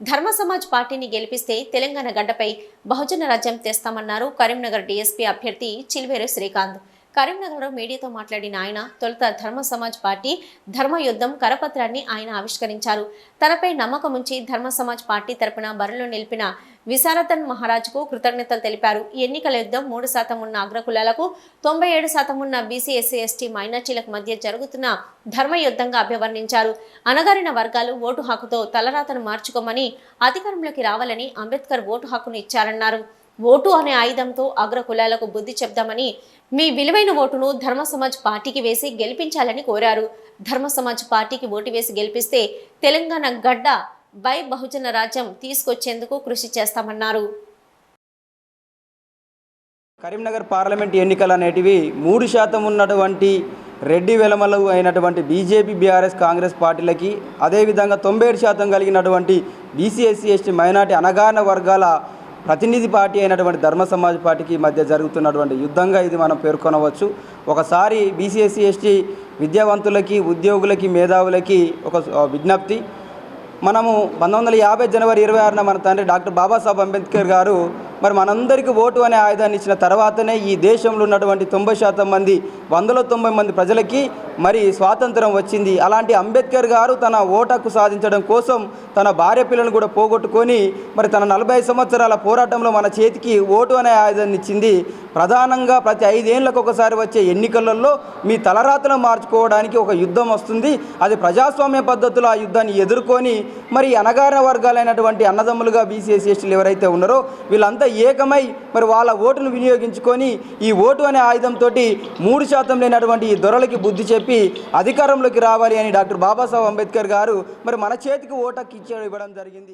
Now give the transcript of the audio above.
ధర్మ సమాజ్ పార్టీని గెలిపిస్తే తెలంగాణ గడ్డపై బహుజన రాజ్యం తెస్తామన్నారు కరీంనగర్ డీఎస్పీ అభ్యర్థి చిల్వేరు శ్రీకాంత్. కరీంనగర్లో మీడియాతో మాట్లాడిన ఆయన తొలుత ధర్మ సమాజ్ పార్టీ ధర్మ యుద్ధం కరపత్రాన్ని ఆయన ఆవిష్కరించారు. తనపై నమ్మకం ఉంచి ధర్మ సమాజ్ పార్టీ తరపున బరిలో నిలిపిన విశారథన్ మహారాజ్కు కృతజ్ఞతలు తెలిపారు. ఈ ఎన్నికల యుద్ధం మూడు శాతం ఉన్న అగ్రకులాలకు తొంభై ఏడు శాతం ఉన్న బీసీ ఎస్సీ ఎస్టీ మైనార్టీలకు మధ్య జరుగుతున్న ధర్మ యుద్ధంగా అభివర్ణించారు. అనగారిన వర్గాలు ఓటు హక్కుతో తలరాతను మార్చుకోమని అధికారంలోకి రావాలని అంబేద్కర్ ఓటు హక్కును ఇచ్చారన్నారు. ఓటు అనే ఆయుధంతో అగ్ర కులాలకు బుద్ధి చెప్దామని మీ విలువైన ఓటును ధర్మ సమాజ్ పార్టీకి వేసి గెలిపించాలని కోరారు. ధర్మ సమాజ్ పార్టీకి ఓటు వేసి గెలిపిస్తే తెలంగాణ గడ్డ బై బహుజన రాజ్యం తీసుకొచ్చేందుకు కృషి చేస్తామన్నారు. కరీంనగర్ పార్లమెంట్ ఎన్నికలు అనేటివి మూడు శాతం ఉన్నటువంటి రెడ్డి వెలమలు అయినటువంటి బీజేపీ బీఆర్ఎస్ కాంగ్రెస్ పార్టీలకి అదేవిధంగా తొంభై ఏడు శాతం కలిగినటువంటి బీసీఎస్సీ ఎస్టీ మైనార్టీ అనగాన వర్గాల ప్రతినిధి పార్టీ అయినటువంటి ధర్మ సమాజ్ పార్టీకి మధ్య జరుగుతున్నటువంటి యుద్ధంగా ఇది మనం పేర్కొనవచ్చు. ఒకసారి బీసీఎస్సీ ఎస్టీ విద్యావంతులకి ఉద్యోగులకి మేధావులకి ఒక విజ్ఞప్తి. మనము పంతొమ్మిది వందల యాభై జనవరి ఇరవై ఆరున మన తండ్రి డాక్టర్ బాబాసాహెబ్ అంబేద్కర్ గారు మరి మనందరికీ ఓటు అనే ఆయుధాన్ని ఇచ్చిన తర్వాతనే ఈ దేశంలో ఉన్నటువంటి తొంభై శాతం మంది వందల తొంభై మంది ప్రజలకి మరి స్వాతంత్రం వచ్చింది. అలాంటి అంబేద్కర్ గారు తన ఓటకు సాధించడం కోసం తన భార్య పిల్లలను కూడా పోగొట్టుకొని మరి తన నలభై సంవత్సరాల పోరాటంలో మన చేతికి ఓటు అనే ఆయుధాన్ని ఇచ్చింది. ప్రధానంగా ప్రతి ఐదేళ్ళకు ఒకసారి వచ్చే ఎన్నికలలో మీ తలరాతను మార్చుకోవడానికి ఒక యుద్ధం వస్తుంది. అది ప్రజాస్వామ్య పద్ధతిలో ఆ యుద్ధాన్ని ఎదుర్కొని మరి అనగారిన వర్గాలైనటువంటి అన్నదమ్ములుగా బీసీఎస్సీ ఎస్టీలు ఎవరైతే ఉన్నారో వీళ్ళంతా ఏకమై మరి వాళ్ళ ఓటును వినియోగించుకొని ఈ ఓటు అనే ఆయుధంతో మూడు శాతం లేనటువంటి ఈ దొరలకి బుద్ధి చెప్పి అధికారంలోకి రావాలి అని డాక్టర్ బాబాసాహెబ్ అంబేద్కర్ గారు మరి మన చేతికి ఓటకు ఇచ్చి ఇవ్వడం జరిగింది.